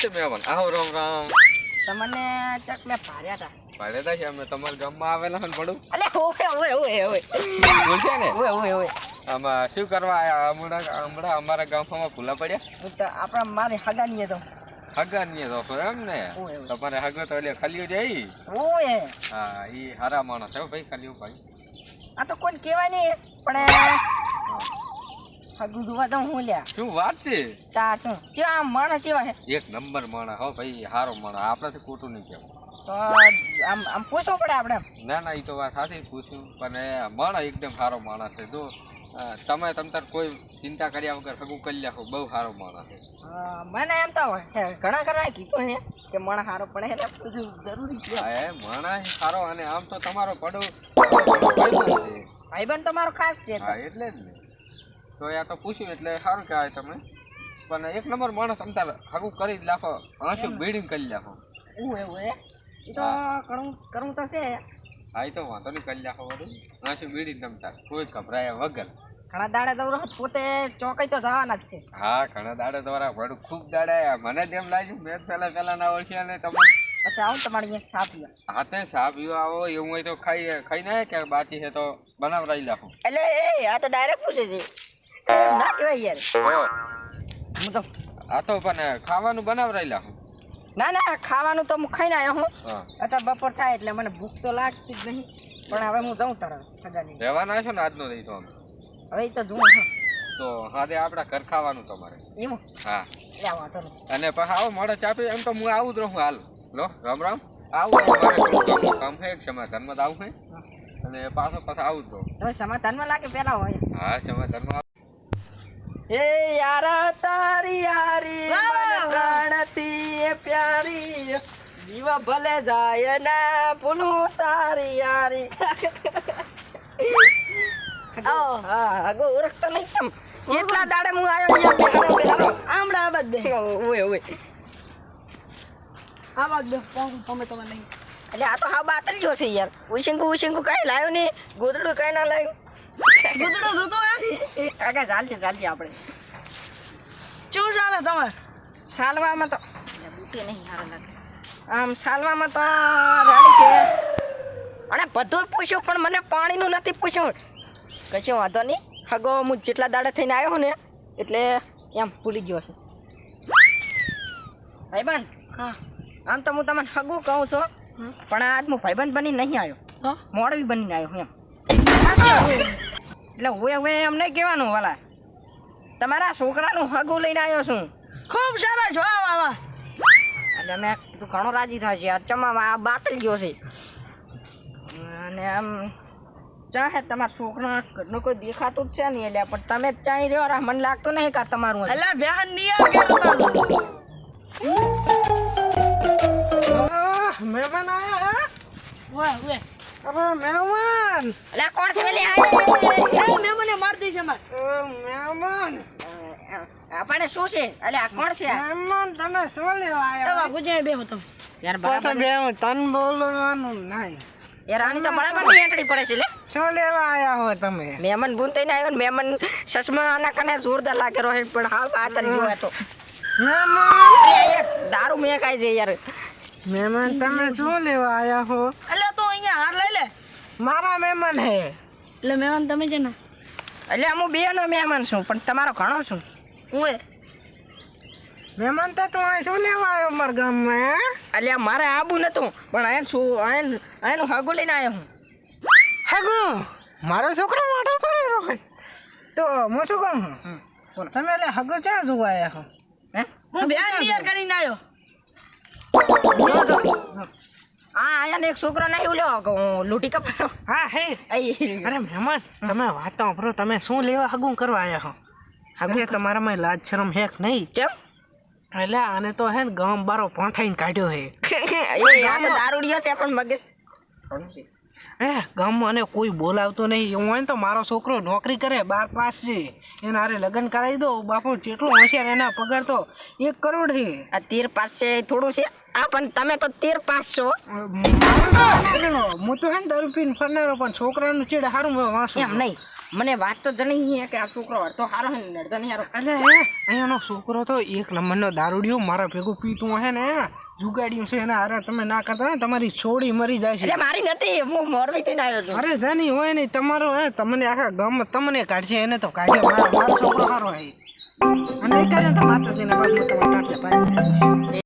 છે મેવન આવો રામ રામ. તમને ચક મેં ભાર્યા હતા છે? અમે તમારા ગામમાં આવેલા ને પડું અલે ઓવે ઓવે ઓવે ઓવે. બોલશે ને? ઓવે ઓવે ઓવે. આમાં શું કરવા આયા? હમણાં હમણાં અમારા ગામમાં ભૂલા પડ્યા? હું તો આપણા મારી હગાની તો. હગાની તો એમ ને. તમારે હગો તો એટલે ખાલીઓ જાય ઓવે. હા ઈ હારા માણસ હે ભાઈ ખાલીઓ ભાઈ. આ તો કોઈ કહેવાય નહીં પણ હગું જોવા તો હું લ્યા. શું વાત છે? તાર શું કેવા માણસ કેવા છે? એક નંબર માણસ. હો ભાઈ હારો માણસ. આપણાથી ખોટું નહીં કહેવું તો આમ આમ પૂછવું પડે આપણે ના ના એ તો વાત સાચી પૂછ્યું. પણ માણસ એકદમ સારો માણસ છે. જો તમે તમ તાર કોઈ ચિંતા કર્યા વગર સગું કરી નાખો બહુ સારો માણસ છે. મને એમ તો ઘણા ઘણા કીધું હે કે માણસ સારો પણ એટલે બધું જરૂરી છે. હે એ માણસ સારો અને આમ તો તમારો પડો ભાઈબંધ તમારો ખાસ છે હા એટલે જ ને. તો યા તો પૂછ્યું એટલે સારું કહેવાય તમે પણ એક નંબર માણસ અમતા હાગું કરી જ લાખો આંસુ બિલ્ડિંગ કરી લાખો એવું એવું એ તો કરવું કરવું તો છે. હા તો વાંધો નહીં કરી લાખો બધું. આંસુ બિલ્ડિંગ તમતા કોઈ ગભરાયા વગર. ઘણા દાડે દৌড়ો પોતે ચોકઈ તો જવાના જ છે. હા ઘણા દાડે તમારા ભડું ખૂબ દાડે. મને જેમ લાગ્યું મેં પહેલા પહેલા ના વર્ષે અને તમે પછી આવું તમારી અહીંયા સા પીવા હાથે સા પીવા આવો એવું હોય તો ખાઈ ખાઈ ને કે બાકી છે તો બનાવરાઈ લાખો એટલે એ આ તો ડાયરેક્ટ પૂછે છે. ના કહેવાય યાર. હું તો આ તો પણ ખાવાનું બનાવરાઈ નાખો ના ના ખાવાનું તો હું ખાઈને આવ્યો હું. અત્યારે બપોર થાય એટલે મને ભૂખ તો લાગતી જ નહીં. પણ હવે હું જાઉં તરત સગાની. રહેવાના છો ને આજનો નહીં તો અમે? હવે તો જોઉં છું તો હાથે આપણા ઘર ખાવાનું તમારે. એવું? હા. અને પછી આવો મળે ચાપી એમ તો હું આવું જ રહું હાલ. લો રામ રામ. આવું મારે કામ- છે સમાધાનમાં આવું છે અને પાછો પાછો આવું જ રહું. સમાધાનમાં લાગે પેલા હોય. હા સમાધાનમાં એ યારા તારી યારી પ્રાણતી એ પ્યારી. જીવ ભલે જાય ના ભૂલું તારી યારી. હા હગો ઓળખતો નહીં કેમ? કેટલા દાડે હું આવ્યો યાર આ આમડા આબાદ બે. ઓય ઓય આબાદ બે. તમે તમે નહીં. એટલે આ તો હા બાતલ જો છે યાર. ઉશિંકુ ઉશિંકુ કાંઈ લાવ્યો નહીં. ગોદડું કાંઈ ના લાવ્યું. ગોદડું દૂધો હે? કાકા ચાલશે ચાલશે આપણે. શું ચાલે તમારે? સાલવામાં તો બુટી નહીં સારા લાગે. આમ સાલવામાં તો રાડી છે. અને બધું પૂછ્યું પણ મને પાણીનું નથી પૂછ્યું. કશું વાંધો નહીં. હગો હું જેટલા દાડા થઈને આવ્યો ને એટલે એમ ભૂલી ગયો છે. ભાઈબંધ હા. આમ તો હું તમને હગું કહું છું પણ આજ હું ભાઈબંધ બની નહીં આવ્યો. મોડવી બનીને આવ્યો એમ. એટલે હું હવે એમ નહીં કહેવાનું વાલા. તમારા છોકરાનું હગું લઈને આવ્યો છું. ખૂબ સરસ. વાહ વાહ વાહ. એટલે મેં તું ઘણો રાજી થાય છે આ બાતલ ગયો છે. અને આમ ચાહે તમારા છોકરા ઘરનું કોઈ દેખાતું જ છે નહીં એટલે પણ તમે જ ચાહી રહ્યો રા મને લાગતું નહીં કે તમારું એટલે બેહન નિયર કે મહેમાન આયા ઓય ઓય. અરે મહેમાન! અલે કોણ છે પેલી? આયા એ દે છે માર મહેમાન! આપણે શું છે? અલે આ કોણ છે મહેમાન તમે શું લેવા આવ્યા તમાર ગુજે બેહો તમે. યાર બરાબર બે તન બોલવાનું નહીં. યાર આની તો બરાબરની એન્ટ્રી પડે છે લે. શું લેવા આયા હો તમે? મહેમાન બૂન થઈને આવ્યો ને મહેમાન ચશ્મા આના કને જોરદાર લાગે રહે પણ હાલ બાતલ ગયો હતો મહેમાન! દારૂ મેં કાઈ છે યાર. મહેમાન તમે શું લેવા આયા હો? અલા હાર લઈ લે. મારા મહેમાન હે. એટલે મહેમાન તમે છે ને એટલે હું બે નો મહેમાન છું પણ તમારો ઘણો છું. ઓય મહેમાન તો તું અહીં શું લેવા આવ્યો મારા ગામમાં હે? એટલે મારે આબુ નતું પણ અહીં શું અહીં અહીંનું હાગુ લઈને આવ્યો હું. હાગુ? મારો છોકરો મોટો કરેલો હોય. તો હું શું કહું? છું? તમે એટલે હાગુ ક્યાં જોવા આવ્યા હો? હે? હું બે નિયર કરીને આવ્યો. આ આયા ને એક છોકરો નહીં ઉલ્યો લૂટી હું હા. હે અરે મહેમાન તમે વાતો સાંભળો તમે શું લેવા હગું કરવા આયા હો? હગું? તમારામાં લાજ શરમ હેક નહીં. કેમ? એટલે આને તો હે ને ગામ બારો પોંઠાઈને કાઢ્યો હે. દારૂડિયો છે પણ મગજ. હે ગામમાં અને કોઈ બોલાવતો નહીં. એવું હોય ને તો મારો છોકરો નોકરી કરે બાર પાસ છે. એના હારે લગ્ન કરાવી દો. બાપુ જેટલો હોશિયાર એના પગાર તો એક કરોડ છે. આ તેર પાસ છે થોડું છે. આ પણ તમે તો તેર પાસ છો. હું તો હે ને દારૂ પીને ફરનારો પણ છોકરાનું ચીડ હારું વાંસું. એમ નહીં. મને વાત તો જણી છે કે આ છોકરો તો સારો હે નડતો નહીં સારો એટલે અહીંયાનો છોકરો તો એક નંબરનો દારૂડિયો મારા ભેગું પીતું હે ને. જુગાડ્યું છે એના હારે તમે ના કરતા હોય તમારી છોડી મરી જાય છે. એટલે મારી નથી હું મોરબી થી આવ્યો છું. અરે જાની હોય નહીં તમારો હે તમને આખા ગામ તમને કાઢશે એને તો કાઢશે મારો મારો છોકરો સારો હે અને એ કરે તો માતાજીને બાપને તમારે કાઢશે ભાઈ